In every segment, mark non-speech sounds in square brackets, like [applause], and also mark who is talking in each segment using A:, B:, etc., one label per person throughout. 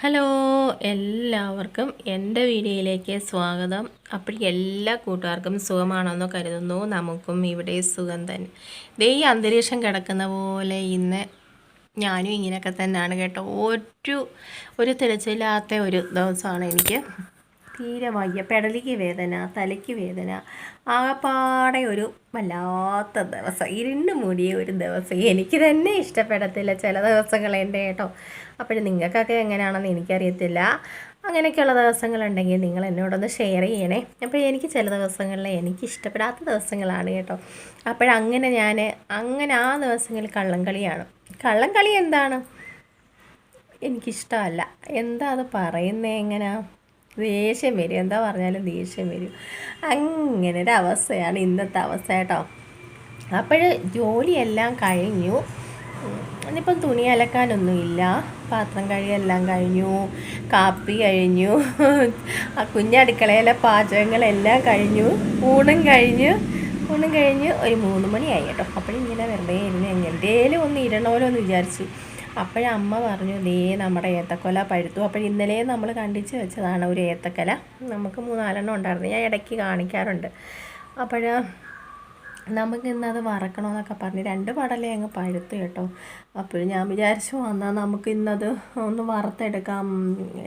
A: Hello എല്ലാവർക്കും എന്റെ വീഡിയോയിലേക്ക് സ്വാഗതം. അപ്പോൾ എല്ലാ കൂട്ടുകാർക്കും സുഖമാണെന്ന് കരുതുന്നു. നമുക്കും ഇവിടെ സുഖം തന്നെ. ദേ ഈ അന്തരീക്ഷം കിടക്കുന്ന പോലെ ഇന്ന് ഞാനും ഇങ്ങനെയൊക്കെ തന്നെയാണ് കേട്ടോ. ഒരു ഒരു തെളിച്ചില്ലാത്ത ഒരു ദിവസമാണ് എനിക്ക്. തീരെ വയ്യ പെടലിക്ക് വേദന തലയ്ക്ക് വേദന ആകപ്പാടെ ഒരു വല്ലാത്ത ദിവസം. ഇരുണ്ട് മൂടിയ ഒരു ദിവസം. എനിക്ക് തന്നെ ഇഷ്ടപ്പെടത്തില്ല ചില ദിവസങ്ങൾ എന്റെ കേട്ടോ. അപ്പോൾ നിങ്ങൾക്കൊക്കെ എങ്ങനെയാണെന്ന് എനിക്കറിയത്തില്ല. അങ്ങനെയൊക്കെയുള്ള ദിവസങ്ങളുണ്ടെങ്കിൽ നിങ്ങൾ എന്നോടൊന്ന് ഷെയർ ചെയ്യണേ. അപ്പോൾ എനിക്ക് ചില ദിവസങ്ങളിൽ എനിക്ക് ഇഷ്ടപ്പെടാത്ത ദിവസങ്ങളാണ് കേട്ടോ. അപ്പോഴങ്ങനെ ഞാൻ അങ്ങനെ ആ ദിവസങ്ങളിൽ കള്ളംകളിയാണ് കള്ളംകളി എന്താണ്? എനിക്കിഷ്ടമല്ല. എന്താ അത് പറയുന്നത് എങ്ങനെയാ ദേഷ്യം വരും. എന്താ പറഞ്ഞാലും ദേഷ്യം വരും. അങ്ങനെ ഒരു അവസ്ഥയാണ് ഇന്നത്തെ അവസ്ഥ കേട്ടോ. അപ്പോൾ ജോലിയെല്ലാം കഴിഞ്ഞു. ഇന്നിപ്പം തുണി അലക്കാനൊന്നുമില്ല. പാത്രം കഴിയെല്ലാം കഴിഞ്ഞു. കാപ്പി കഴിഞ്ഞു. ആ കുഞ്ഞടുക്കളയിലെ പാചകങ്ങളെല്ലാം കഴിഞ്ഞു. ഊണും കഴിഞ്ഞു. ഊണും കഴിഞ്ഞ് ഒരു മൂന്ന് മണിയായി കേട്ടോ. അപ്പോഴിങ്ങനെ വെറുതെ ഇരുന്ന് എങ്ങനെയും ഒന്ന് ഇടണമല്ലോ എന്ന് വിചാരിച്ചു. അപ്പോഴമ്മ പറഞ്ഞു ദേ നമ്മുടെ ഏത്തക്കൊല പഴുത്തു. അപ്പോൾ ഇന്നലെ നമ്മൾ കണ്ടിച്ച് വെച്ചതാണ് ഒരു ഏത്തക്കല. നമുക്ക് മൂന്നാലെണ്ണം ഉണ്ടായിരുന്നു. ഞാൻ ഇടയ്ക്ക് കാണിക്കാറുണ്ട്. അപ്പോൾ നമുക്ക് ഇന്നത് വറക്കണമെന്നൊക്കെ പറഞ്ഞ് രണ്ട് പടലേ അങ്ങ് പഴുത്തു കേട്ടോ. അപ്പോൾ ഞാൻ വിചാരിച്ചു വന്നാൽ നമുക്ക് ഇന്നത് ഒന്ന് വറുത്തെടുക്കാം.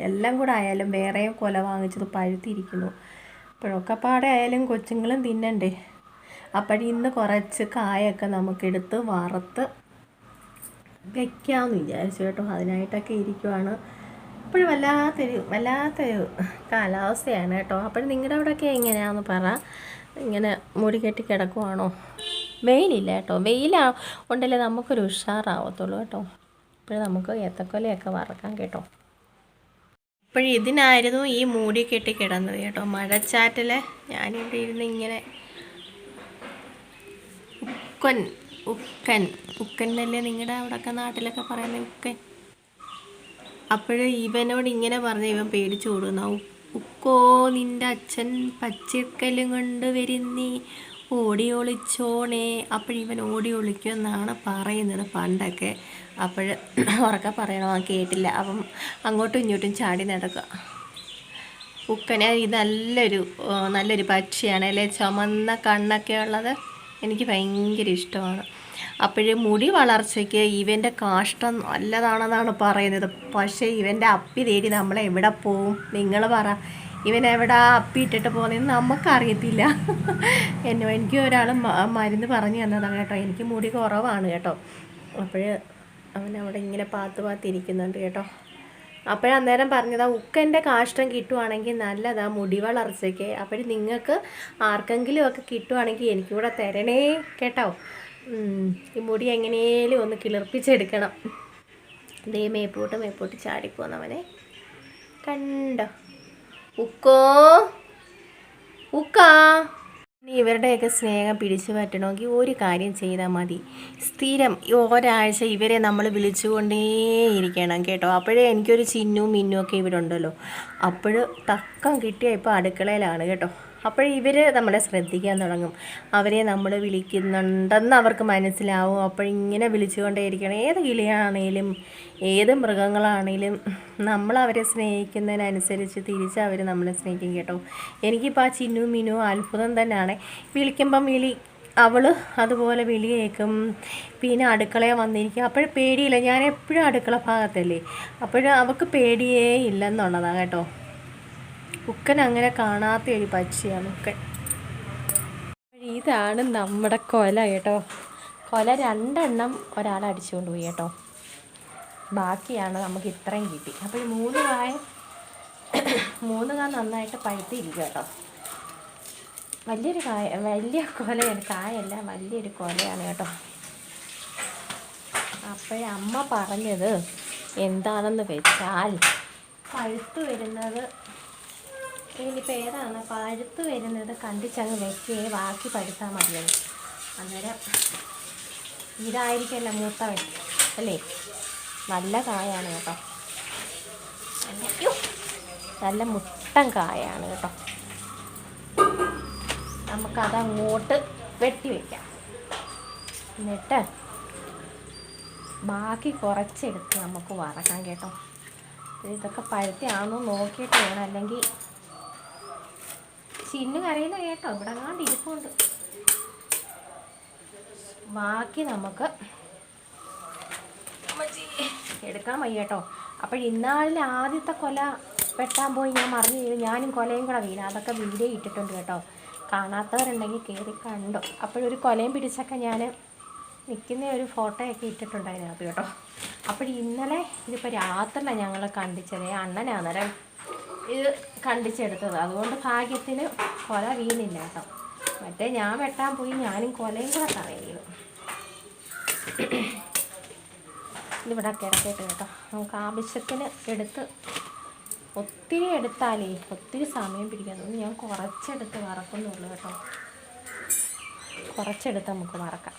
A: എല്ലാം കൂടെ ആയാലും വേറെയും കൊല വാങ്ങിച്ചത് പഴുത്തിരിക്കുന്നു. അപ്പോഴൊക്കെ പാടെ ആയാലും കൊച്ചുങ്ങളും തിന്നണ്ടേ? അപ്പോഴിന്ന് കുറച്ച് കായൊക്കെ നമുക്കെടുത്ത് വറുത്ത് വെക്കാമെന്ന് വിചാരിച്ചു കേട്ടോ. അതിനായിട്ടൊക്കെ ഇരിക്കുവാണ്. അപ്പോഴും വല്ലാത്തൊരു വല്ലാത്തൊരു കാലാവസ്ഥയാണ് കേട്ടോ. അപ്പോൾ നിങ്ങളുടെ അവിടെയൊക്കെ എങ്ങനെയാണെന്ന് പറ. ഇങ്ങനെ മുടി കെട്ടി കിടക്കുവാണോ? വെയിലില്ല കേട്ടോ. വെയിലാ ഉണ്ടല്ലേ നമുക്കൊരു ഉഷാറാവത്തുള്ളൂ കേട്ടോ. ഇപ്പോഴും നമുക്ക് ഏത്തക്കൊലയൊക്കെ വറക്കാം കേട്ടോ. ഇപ്പോഴും ഇതിനായിരുന്നു ഈ മൂടി കെട്ടി കിടന്നത് കേട്ടോ. മഴച്ചാറ്റിൽ ഞാനിവിടെ ഇരുന്ന് ഇങ്ങനെ ഉക്കൻ ഉക്കൻ. ഉക്കനല്ലേ നിങ്ങളുടെ അവിടെയൊക്കെ നാട്ടിലൊക്കെ പറയുന്നത് ഉക്കൻ? അപ്പോഴ് ഇവനോട് ഇങ്ങനെ പറഞ്ഞ ഇവൻ പേടിച്ചു കൊടുക്കുന്ന ഉക്കോ നിന്റെ അച്ഛൻ പച്ചക്കലും കൊണ്ട് വരുന്നി ഓടി ഒളിച്ചോണേ. അപ്പോഴിവൻ ഓടി ഒളിക്കുമെന്നാണ് പറയുന്നത് പണ്ടൊക്കെ. അപ്പോൾ ഉറക്കെ പറയണോ കേട്ടില്ല. അപ്പം അങ്ങോട്ടും ഇങ്ങോട്ടും ചാടി നടക്കുക. ഉക്കനെ ഇത് നല്ലൊരു നല്ലൊരു പക്ഷിയാണ് അല്ലേ ചുമന്ന കണ്ണൊക്കെ ഉള്ളത്. എനിക്ക് ഭയങ്കര ഇഷ്ടമാണ്. അപ്പോഴും മുടി വളർച്ചയ്ക്ക് ഇവന്റെ കാഷ്ടം നല്ലതാണെന്നാണ് പറയുന്നത്. പക്ഷേ ഇവന്റെ അപ്പി തേടി നമ്മൾ എവിടെ പോവും? നിങ്ങൾ പറ. ഇവൻ എവിടെ അപ്പി ഇട്ടിട്ട് പോകുന്നതെന്ന് നമുക്കറിയത്തില്ല. എന്നെ എനിക്ക് ഒരാൾ മരുന്ന് പറഞ്ഞു തന്നതാണ് കേട്ടോ. എനിക്ക് മുടി കുറവാണ് കേട്ടോ. അപ്പോൾ അവൻ അവിടെ ഇങ്ങനെ പാത്ത് പാത്തിരിക്കുന്നുണ്ട് കേട്ടോ. അപ്പോഴന്നേരം പറഞ്ഞതാ ഉക്കന്റെ കാഷ്ടം കിട്ടുവാണെങ്കിൽ നല്ലതാ മുടി വളർച്ചയ്ക്ക്. അപ്പോൾ നിങ്ങൾക്ക് ആർക്കെങ്കിലും ഒക്കെ കിട്ടുവാണെങ്കിൽ എനിക്കിവിടെ തരണേ കേട്ടോ. ഈ മുടി എങ്ങനെയും ഒന്ന് കിളിർപ്പിച്ചെടുക്കണം. ദേ മേപ്പോട്ട് മേപ്പോട്ട് ചാടിപ്പോന്നവനെ. കണ്ടോ? ഉക്കോ? ഉക്കാ? ഇനി ഇവരുടെയൊക്കെ സ്നേഹം പിടിച്ചു പറ്റണമെങ്കിൽ ഒരു കാര്യം ചെയ്താൽ മതി. സ്ഥിരം ഒരാഴ്ച ഇവരെ നമ്മൾ വിളിച്ചുകൊണ്ടേയിരിക്കണം കേട്ടോ. അപ്പോഴേ എനിക്കൊരു ചിന്നും മിന്നും ഒക്കെ ഇവിടെ ഉണ്ടല്ലോ. അപ്പോൾ തക്കം കിട്ടിയ ഇപ്പോൾ അടുക്കളയിലാണ് കേട്ടോ. അപ്പോൾ ഇവർ നമ്മളെ ശ്രദ്ധിക്കാൻ തുടങ്ങും. അവരെ നമ്മൾ വിളിക്കുന്നുണ്ടെന്ന് അവർക്ക് മനസ്സിലാവും. അപ്പോഴിങ്ങനെ വിളിച്ചുകൊണ്ടേയിരിക്കണം. ഏത് കിളിയാണേലും ഏത് മൃഗങ്ങളാണേലും നമ്മൾ അവരെ സ്നേഹിക്കുന്നതിനനുസരിച്ച് തിരിച്ച് അവർ നമ്മളെ സ്നേഹിക്കും കേട്ടോ. എനിക്കിപ്പോൾ ആ ചിന്നു മിനു അത്ഭുതം തന്നെയാണ്. വിളിക്കുമ്പം വിളി അവൾ അതുപോലെ വിളി കേൾക്കും. പിന്നെ അടുക്കളയെ വന്നിരിക്കും. അപ്പോഴും പേടിയില്ല. ഞാൻ എപ്പോഴും അടുക്കള ഭാഗത്തല്ലേ. അപ്പോഴും അവൾക്ക് പേടിയേ ഇല്ലെന്നുള്ളതാണ് കേട്ടോ. ഉക്കൻ അങ്ങനെ കാണാത്ത ഒരു പച്ചയാണ് ഉക്കൻ ഇതാണ് നമ്മുടെ കൊല കേട്ടോ. കൊല രണ്ടെണ്ണം ഒരാൾ അടിച്ചുകൊണ്ട് പോയി കേട്ടോ. ബാക്കിയാണ് നമുക്ക് ഇത്രയും കിട്ടി. അപ്പോൾ ഈ മൂന്ന് കായ [coughs] മൂന്ന് കായ നന്നായിട്ട് പഴുത്തിരിക്കും കേട്ടോ. വലിയൊരു കായ വലിയ കൊലയാണ്. കായല്ല വലിയൊരു കൊലയാണ് കേട്ടോ. അപ്പോഴേ അമ്മ പറഞ്ഞത് എന്താണെന്ന് വെച്ചാൽ പഴുത്ത് വരുന്നത് ഇതിലിപ്പോൾ ഏതാണ്? പഴുത്ത് വരുന്നത് കണ്ടിച്ചങ്ങ് വെക്കുകയെ ബാക്കി പഴുത്താൽ മതിയത് അന്നേരം ഇതായിരിക്കല്ല മൂത്തവൻ അല്ലേ? നല്ല കായാണ് കേട്ടോ. നല്ല മുട്ടൻ കായാണ് കേട്ടോ. നമുക്കതങ്ങോട്ട് വെട്ടി വയ്ക്കാം എന്നിട്ട് ബാക്കി കുറച്ചെടുത്ത് നമുക്ക് വറക്കാം കേട്ടോ. ഇതൊക്കെ പഴുത്തിയാണെന്ന് നോക്കിയിട്ട് വേണം. അല്ലെങ്കിൽ ചിന്നു കരയുന്ന കേട്ടോ. ഇവിടെ അങ്ങാണ്ട് ഇരിപ്പുണ്ട്. ബാക്കി നമുക്ക് എടുക്കാൻ വയ്യ കേട്ടോ. അപ്പോൾ ഇന്നാളിൽ ആദ്യത്തെ കൊല വെട്ടാൻ പോയി ഞാൻ മറിഞ്ഞു വീണു. ഞാനും കൊലയും കൂടെ വീണു. അതൊക്കെ വീഡിയോ ഇട്ടിട്ടുണ്ട് കേട്ടോ. കാണാത്തവരുണ്ടെങ്കിൽ കയറി കണ്ടോ. അപ്പോഴൊരു കൊലയും പിടിച്ചൊക്കെ ഞാൻ നിൽക്കുന്ന ഒരു ഫോട്ടോയൊക്കെ ഇട്ടിട്ടുണ്ട് അതിനകത്ത് കേട്ടോ. അപ്പോൾ ഇന്നലെ ഇതിപ്പോൾ രാത്രിയിലാണ് ഞങ്ങൾ കണ്ടിച്ചത്. അണ്ണനാ അന്നേരം ഇത് കണ്ടിച്ചെടുത്തത്. അതുകൊണ്ട് ഭാഗ്യത്തിന് കൊല വീണില്ല കേട്ടോ. മറ്റേ ഞാൻ വെട്ടാൻ പോയി ഞാനും കൊലയും കൂടെ തറയുന്നു ഇവിടെ കിടക്കട്ടെ കേട്ടോ. നമുക്ക് ആവശ്യത്തിന് എടുത്ത് ഒത്തിരി എടുത്താലേ ഒത്തിരി സമയം പിടിക്കാൻ തോന്നി. ഞാൻ കുറച്ചെടുത്ത് വറക്കുന്നുള്ളൂ കേട്ടോ. കുറച്ചെടുത്ത് നമുക്ക് വറക്കാം.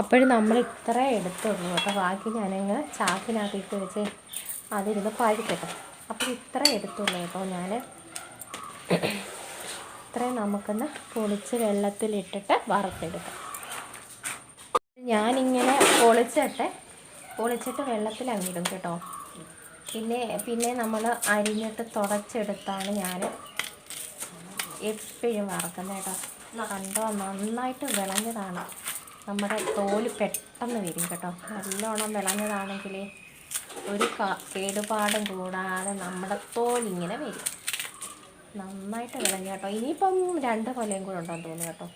A: അപ്പോഴും നമ്മൾ ഇത്ര എടുത്തുള്ളൂ. കേട്ടോ ബാക്കി ഞാനങ്ങ് ചാക്കിനകത്തിട്ട് വെച്ച് അതിരുന്ന് പഴുക്കട്ടെ അപ്പോൾ ഇത്ര എടുത്തുള്ളൂ കേട്ടോ ഞാൻ ഇത്രയും നമുക്കൊന്ന് പൊളിച്ച് വെള്ളത്തിലിട്ടിട്ട് വറുത്തെടുക്കാം. ഞാനിങ്ങനെ പൊളിച്ചിട്ട് പൊളിച്ചിട്ട് വെള്ളത്തിൽ അങ്ങിടും കേട്ടോ. പിന്നെ പിന്നെ നമ്മൾ അരിഞ്ഞിട്ട് തുടച്ചെടുത്താണ് ഞാൻ എപ്പോഴും വറക്കുന്നത് കേട്ടോ. കണ്ടോ? നന്നായിട്ട് വിളഞ്ഞതാണ്. നമ്മുടെ തോൽ പെട്ടെന്ന് വരും കേട്ടോ. നല്ലോണം വിളഞ്ഞതാണെങ്കിൽ ഒരു കേടുപാടും കൂടാതെ നമ്മുടെ തോലിങ്ങനെ വരും. നന്നായിട്ട് വിളഞ്ഞു കേട്ടോ. ഇനിയിപ്പം രണ്ട് കൊലയും കൂടെ ഉണ്ടെന്ന് തോന്നുന്നു കേട്ടോ.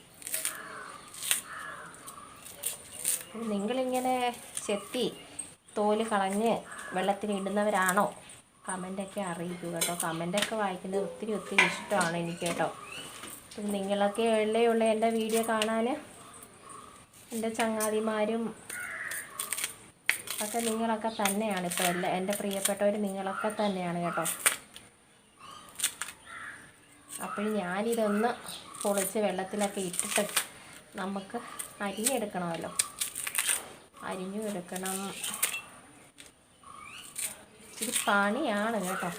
A: നിങ്ങളിങ്ങനെ ചെത്തി തോൽ കളഞ്ഞ് വെള്ളത്തിൽ ഇടുന്നവരാണോ? കമന്റൊക്കെ അറിയിക്കൂ കേട്ടോ. കമന്റൊക്കെ വായിക്കുന്നത് ഒത്തിരി ഒത്തിരി ഇഷ്ടമാണ് എനിക്ക് കേട്ടോ. നിങ്ങളൊക്കെ ഉള്ള എന്റെ വീഡിയോ കാണാൻ എന്റെ ചങ്ങാതിമാരും ഒക്കെ നിങ്ങളൊക്കെ തന്നെയാണ് ഇപ്പോൾ എല്ലാ എന്റെ പ്രിയപ്പെട്ടവർ നിങ്ങളൊക്കെ തന്നെയാണ് കേട്ടോ. അപ്പോൾ ഞാനിതൊന്ന് പൊളിച്ച് വെള്ളത്തിലൊക്കെ ഇട്ടിട്ട് നമുക്ക് അരിഞ്ഞെടുക്കണമല്ലോ. അരിഞ്ഞു എടുക്കണം ഇത് പണിയാണ് കേട്ടോ.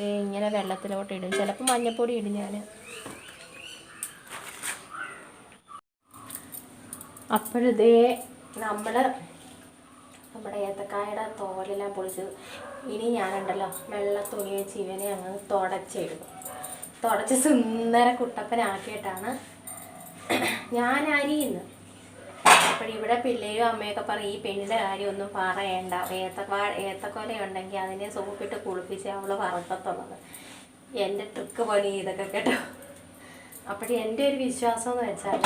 A: ഇങ്ങനെ വെള്ളത്തിലോട്ട് ഇടും ചിലപ്പോൾ മഞ്ഞപ്പൊടി ഇടും ഞാൻ അപ്പോഴിതേ നമ്മൾ നമ്മുടെ ഏത്തക്കായുടെ തോലെല്ലാം പൊളിച്ച് ഇനി ഞാനുണ്ടല്ലോ വെള്ള തുണി വെച്ച് ഇവനെ അങ്ങ് തുടച്ചിടും തുടച്ച് സുന്ദര കുട്ടപ്പനാക്കിയിട്ടാണ് ഞാൻ അരിയുന്നത്. അപ്പോഴിവിടെ പിള്ളേരും അമ്മയൊക്കെ പറയും ഈ പെണ്ണിന്റെ കാര്യമൊന്നും പറയണ്ട. ഏത്തക്കാ ഏത്തക്കൊല ഉണ്ടെങ്കിൽ അതിനെ സോപ്പിട്ട് കുളിപ്പിച്ച് അവൾ വറക്കത്തുള്ളത്. എന്റെ ട്രിക്ക് പോലെ ഇതൊക്കെ കേട്ടോ. അപ്പോൾ എന്റെ ഒരു വിശ്വാസം എന്ന് വെച്ചാൽ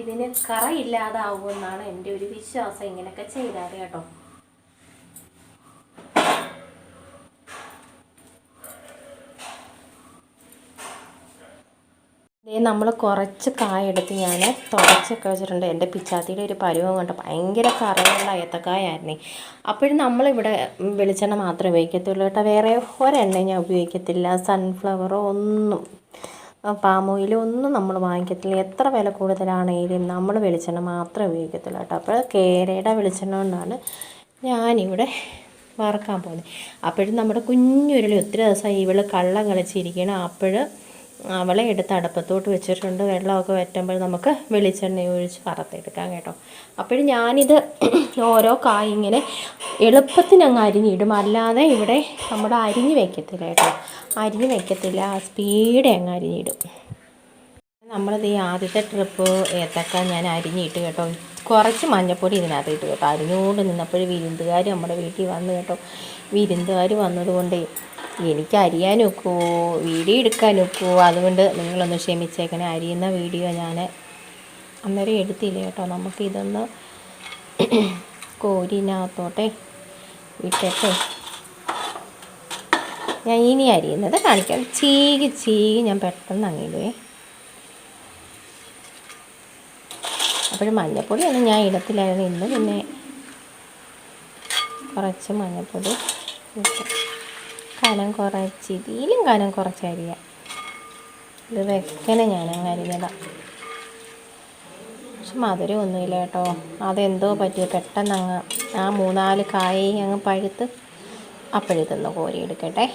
A: ഇതിന് കറയില്ലാതാവുമെന്നാണ് എന്റെ ഒരു വിശ്വാസം. ഇങ്ങനെയൊക്കെ ചെയ്താൽ കേട്ടോ ഇതേ നമ്മൾ കുറച്ച് കായ എടുത്ത് ഞാൻ തുടച്ചൊക്കെ വെച്ചിട്ടുണ്ട്. എന്റെ പിച്ചാത്തിയുടെ ഒരു പരുവം കൊണ്ട്. ഭയങ്കര കറയുള്ള ഏത്തക്കായായിരുന്നേ. അപ്പോഴും നമ്മളിവിടെ വെളിച്ചെണ്ണ മാത്രമേ ഉപയോഗിക്കത്തുള്ളൂ കേട്ടോ. വേറെ ഒരെണ്ണ ഞാൻ ഉപയോഗിക്കത്തില്ല. സൺഫ്ലവറോ ഒന്നും പാം ഒന്നും നമ്മൾ വാങ്ങിക്കത്തില്ല. എത്ര വില കൂടുതലാണെങ്കിലും നമ്മൾ വെളിച്ചെണ്ണ മാത്രമേ ഉപയോഗിക്കത്തുള്ളൂ കേട്ടോ. അപ്പോൾ കേരയുടെ വെളിച്ചെണ്ണ കൊണ്ടാണ് ഞാനിവിടെ വറക്കാൻ പോകുന്നത്. അപ്പോഴും നമ്മുടെ കുഞ്ഞുരുളി ഒത്തിരി ദിവസമായി ഇവൾ കള്ളം കളിച്ചിരിക്കണം അപ്പോൾ അവളെ എടുത്ത് അടപ്പത്തോട്ട് വെച്ചിട്ടുണ്ട്. വെള്ളമൊക്കെ വറ്റുമ്പോൾ നമുക്ക് വെളിച്ചെണ്ണ ഒഴിച്ച് വറുത്തെടുക്കാം കേട്ടോ. അപ്പോഴും ഞാനിത് ഓരോ കായ് ഇങ്ങനെ എളുപ്പത്തിന് അങ്ങ് അരിഞ്ഞിടും. അല്ലാതെ ഇവിടെ നമ്മുടെ അരിഞ്ഞ് വെക്കത്തില്ല കേട്ടോ. അരിഞ്ഞ് വെക്കത്തില്ല. സ്പീഡ് അങ്ങ് അരിഞ്ഞിടും. നമ്മളിത് ഈ ആദ്യത്തെ ട്രിപ്പ് ഏത്തക്ക ഞാൻ അരിഞ്ഞിട്ട് കേട്ടോ കുറച്ച് മഞ്ഞപ്പൊടി ഇതിനകത്ത് ഇട്ട് കേട്ടോ. അരിഞ്ഞുകൊണ്ട് നിന്നപ്പോഴും വിരുന്നുകാർ നമ്മുടെ വീട്ടിൽ വന്ന് കേട്ടോ. വിരുന്നുകാർ വന്നതുകൊണ്ട് എനിക്ക് അരിയാൻ ഒക്കുമോ വീഡിയോ എടുക്കാൻ ഒക്കുമോ അതുകൊണ്ട് നിങ്ങളൊന്ന് ക്ഷമിച്ചേക്കണേ. അരിയുന്ന വീഡിയോ ഞാൻ അന്നേരം എടുത്തില്ല കേട്ടോ. നമുക്കിതൊന്ന് കോരിനകത്തോട്ടെ ഇട്ടിട്ട് ഞാൻ ഇനി അരിയുന്നത് കാണിക്കാം. ചീകി ചീകി ഞാൻ പെട്ടെന്ന് അങ്ങിടുവേ അപ്പോഴും മഞ്ഞപ്പൊടിയാണ് ഞാൻ ഇടത്തിലായിരുന്നു. ഇന്ന് പിന്നെ കുറച്ച് മഞ്ഞപ്പൊടി കനം കുറച്ച് ഇതിലും കനം കുറച്ച് അരിയാം. ഇത് വെക്കണേ ഞാൻ അരിഞ്ഞതാണ് പക്ഷെ മധുരം ഒന്നുമില്ല കേട്ടോ. അതെന്തോ പറ്റിയ? പെട്ടെന്ന് അങ്ങ് ആ മൂന്നാൽ കായ അങ്ങ് പഴുത്ത് അപ്പോഴിതൊന്ന് കോരി എടുക്കട്ടെ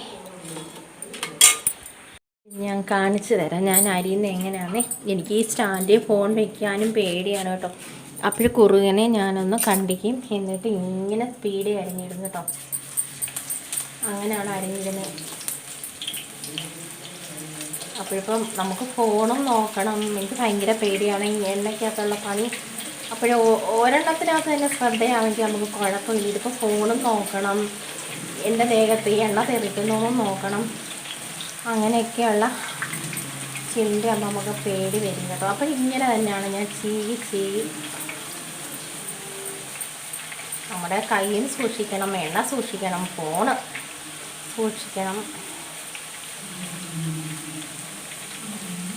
A: ഞാൻ കാണിച്ചു തരാം. ഞാൻ അരിയുന്നത് എങ്ങനെയാണേ എനിക്ക് ഈ സ്റ്റാൻഡിൽ ഫോൺ വെക്കാനും പേടിയാണ് കേട്ടോ. അപ്പോൾ കുറുകനെ ഞാനൊന്ന് കണ്ടിക്കും. എന്നിട്ട് ഇങ്ങനെ സ്പീഡ് അരിഞ്ഞിടും കേട്ടോ. അങ്ങനെയാണ് അരിഞ്ഞിടുന്നത് അപ്പോഴിപ്പം നമുക്ക് ഫോണും നോക്കണം. എനിക്ക് ഭയങ്കര പേടിയാണ്. എണ്ണയ്ക്കകത്തുള്ള പണി. അപ്പോൾ ഒരെണ്ണത്തിനകത്ത് തന്നെ ശ്രദ്ധയാണെങ്കിൽ നമുക്ക് കുഴപ്പമില്ല. ഇതിപ്പോൾ ഫോണും നോക്കണം. എന്റെ ദേഹത്ത് ഈ എണ്ണ തെറിക്കുന്നതും നോക്കണം. അങ്ങനെയൊക്കെയുള്ള ചിന്തയാകുമ്പോൾ നമുക്ക് പേടി വരും കേട്ടോ. അപ്പോൾ ഇങ്ങനെ തന്നെയാണ് ഞാൻ ചീവി ചീവി നമ്മുടെ കയ്യിൽ സൂക്ഷിക്കണം എണ്ണ സൂക്ഷിക്കണം ഫോണ് സൂക്ഷിക്കണം.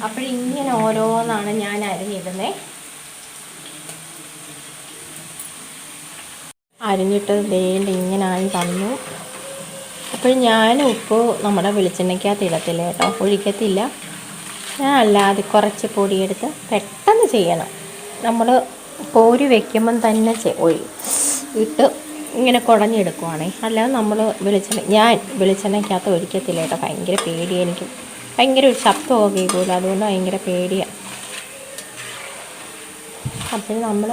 A: അപ്പോഴിങ്ങനെ ഓരോന്നാണ് ഞാൻ അരിഞ്ഞിടുന്നത് അരിഞ്ഞിട്ട് വേണ്ട ഇങ്ങനായി വന്നു. അപ്പോൾ ഞാൻ ഉപ്പ് നമ്മുടെ വെളിച്ചെണ്ണയ്ക്കകത്ത് ഇടത്തില്ല കേട്ടോ. ഒഴിക്കത്തില്ല. ഞാൻ അല്ലാതെ കുറച്ച് പൊടിയെടുത്ത് പെട്ടെന്ന് ചെയ്യണം. നമ്മൾ കോരി വെക്കുമ്പം തന്നെ ഒഴി ഇട്ട് ഇങ്ങനെ കുടഞ്ഞെടുക്കുവാണേ. അല്ലാതെ നമ്മൾ വെളിച്ചെണ്ണ ഞാൻ വെളിച്ചെണ്ണയ്ക്കകത്ത് ഒഴിക്കത്തില്ല കേട്ടോ. ഭയങ്കര പേടി എനിക്ക്. ഭയങ്കര ഒരു ശബ്ദമൊക്കെ കേൾക്കില്ല അതുകൊണ്ട് ഭയങ്കര പേടിയാണ് അപ്പോൾ നമ്മൾ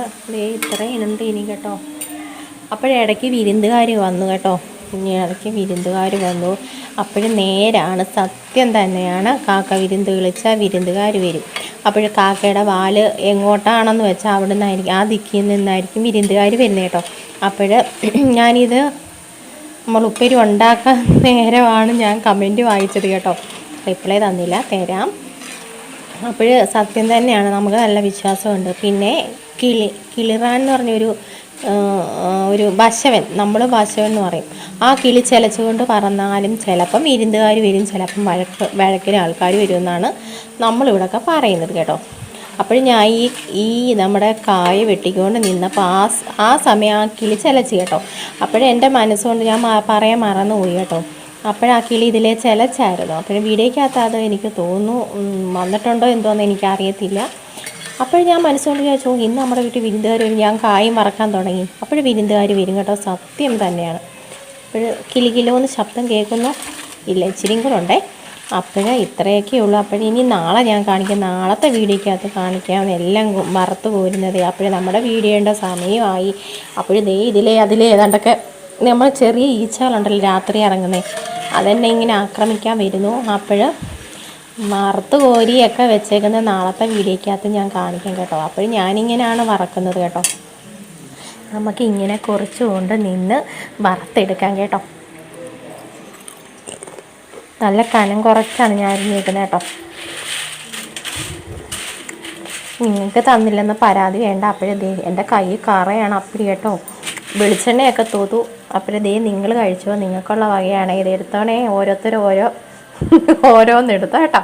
A: ഇത്രയും ഉണ്ട് ഇനി കേട്ടോ. അപ്പോഴിടയ്ക്ക് വിരുന്നുകാർ വന്നു കേട്ടോ. ഇടയ്ക്ക് വിരുന്നുകാർ വന്നു. അപ്പോഴും നേരാണ്. സത്യം തന്നെയാണ്. കാക്ക വിരുന്ന് വിളിച്ചാൽ വിരുന്നുകാർ വരും. അപ്പോൾ കാക്കയുടെ വാൽ എങ്ങോട്ടാണെന്ന് വെച്ചാൽ അവിടെ നിന്നായിരിക്കും ആ ദിക്കിൽ നിന്നായിരിക്കും വിരുന്നുകാർ വരുന്നത് കേട്ടോ. അപ്പോൾ ഞാനിത് നമ്മൾ ഉപ്പേരി ഉണ്ടാക്കാൻ നേരമാണ് ഞാൻ കമന്റ് വായിച്ചത് കേട്ടോ. റിപ്ലൈ തന്നില്ല. തരാം. അപ്പോൾ സത്യം തന്നെയാണ്. നമുക്ക് നല്ല വിശ്വാസമുണ്ട്. പിന്നെ കിളി കിളിറാൻ എന്ന് പറഞ്ഞൊരു ഒരു ബശവൻ നമ്മൾ ബശവൻ എന്ന് പറയും. ആ കിളി ചിലച്ചുകൊണ്ട് പറന്നാലും ചിലപ്പം വിരുന്നുകാർ വരും ചിലപ്പം വഴക്ക് വഴക്കിന് ആൾക്കാർ വരുമെന്നാണ് നമ്മളിവിടെയൊക്കെ പറയുന്നത് കേട്ടോ. അപ്പോൾ ഞാൻ ഈ ഈ നമ്മുടെ കായ വെട്ടിക്കൊണ്ട് നിന്നപ്പോൾ ആ ആ സമയം ആ കിളി ചിലച്ച് കേട്ടോ. അപ്പോഴെന്റെ മനസ്സുകൊണ്ട് ഞാൻ പറയാൻ മറന്നുപോയി കേട്ടോ. അപ്പോഴാ കിളി ഇതിലെ ചിലച്ചായിരുന്നു. അപ്പോഴും വീടേക്കകത്ത് അത് എനിക്ക് തോന്നുന്നു വന്നിട്ടുണ്ടോ എന്തോന്ന് എനിക്കറിയത്തില്ല. അപ്പോൾ ഞാൻ മനസ്സുകൊണ്ട് വിചാരിച്ചു "ഓ, ഇന്ന് നമ്മുടെ വീട്ടിൽ വിരുന്നുകാർ വരും. ഞാൻ കായ് മറക്കാൻ തുടങ്ങി. അപ്പോൾ വിരുന്നുകാർ വരും കേട്ടോ. സത്യം തന്നെയാണ്. അപ്പോൾ കിലി എന്ന് ശബ്ദം കേൾക്കുന്നു ഇല്ല ഇച്ചിരിയും കൂടെ ഉണ്ടേ. അപ്പോൾ ഇത്രയൊക്കെ ഉള്ളൂ. അപ്പോൾ ഇനി നാളെ ഞാൻ കാണിക്കാം. നാളത്തെ വീഡിയോക്കകത്ത് കാണിക്കാം. എല്ലാം മറത്ത് പോരുന്നത്. അപ്പോൾ നമ്മുടെ വീഡിയോയുടെ സമയമായി. അപ്പോൾ ദേ ഇതിലേ അതിലേ ഏതാണ്ടൊക്കെ നമ്മൾ ചെറിയ ഈച്ചകളുണ്ടല്ലോ രാത്രി ഇറങ്ങുന്നത് അതെന്നെ ഇങ്ങനെ ആക്രമിക്കാൻ വരുന്നു. അപ്പോൾ വറുത്ത് കോരിയൊക്കെ വെച്ചേക്കുന്ന നാളത്തെ വീഡിയോക്കകത്ത് ഞാൻ കാണിക്കാം കേട്ടോ. അപ്പോൾ ഞാനിങ്ങനെയാണ് വറക്കുന്നത് കേട്ടോ. നമുക്ക് ഇങ്ങനെ കുറച്ചുകൊണ്ട് നിന്ന് വറുത്തെടുക്കാം കേട്ടോ. നല്ല കനം കുറച്ചാണ് ഞാൻ അരിഞ്ഞേക്കുന്നത് കേട്ടോ. നിങ്ങൾക്ക് തന്നില്ലെന്ന് പരാതി വേണ്ട. അപ്പോഴേ എന്റെ കൈ കറയാണ് അപ്പടി കേട്ടോ. വെളിച്ചെണ്ണയൊക്കെ തൂത്തു. അപ്പോഴേ നിങ്ങൾ കഴിച്ചോ. നിങ്ങൾക്കുള്ള വകയാണ്. ഇത് എടുത്തോണേ. ഓരോരുത്തരും ഓരോ ഓരോന്ന് എടുത്തോ കേട്ടോ.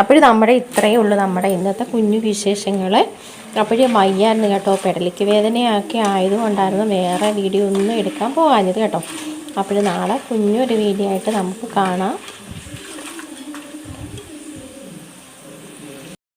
A: അപ്പോഴും നമ്മുടെ ഇത്രയേ ഉള്ളൂ നമ്മുടെ ഇന്നത്തെ കുഞ്ഞു വിശേഷങ്ങൾ അപ്പോഴും വയ്യായിരുന്നു കേട്ടോ പെടലിക്ക് വേദനയൊക്കെ ആയതുകൊണ്ടായിരുന്നു വേറെ വീഡിയോ ഒന്നും എടുക്കാൻ പോകാഞ്ഞത് കേട്ടോ. അപ്പോൾ നാളെ കുഞ്ഞൊരു വീഡിയോ ആയിട്ട് നമുക്ക് കാണാം.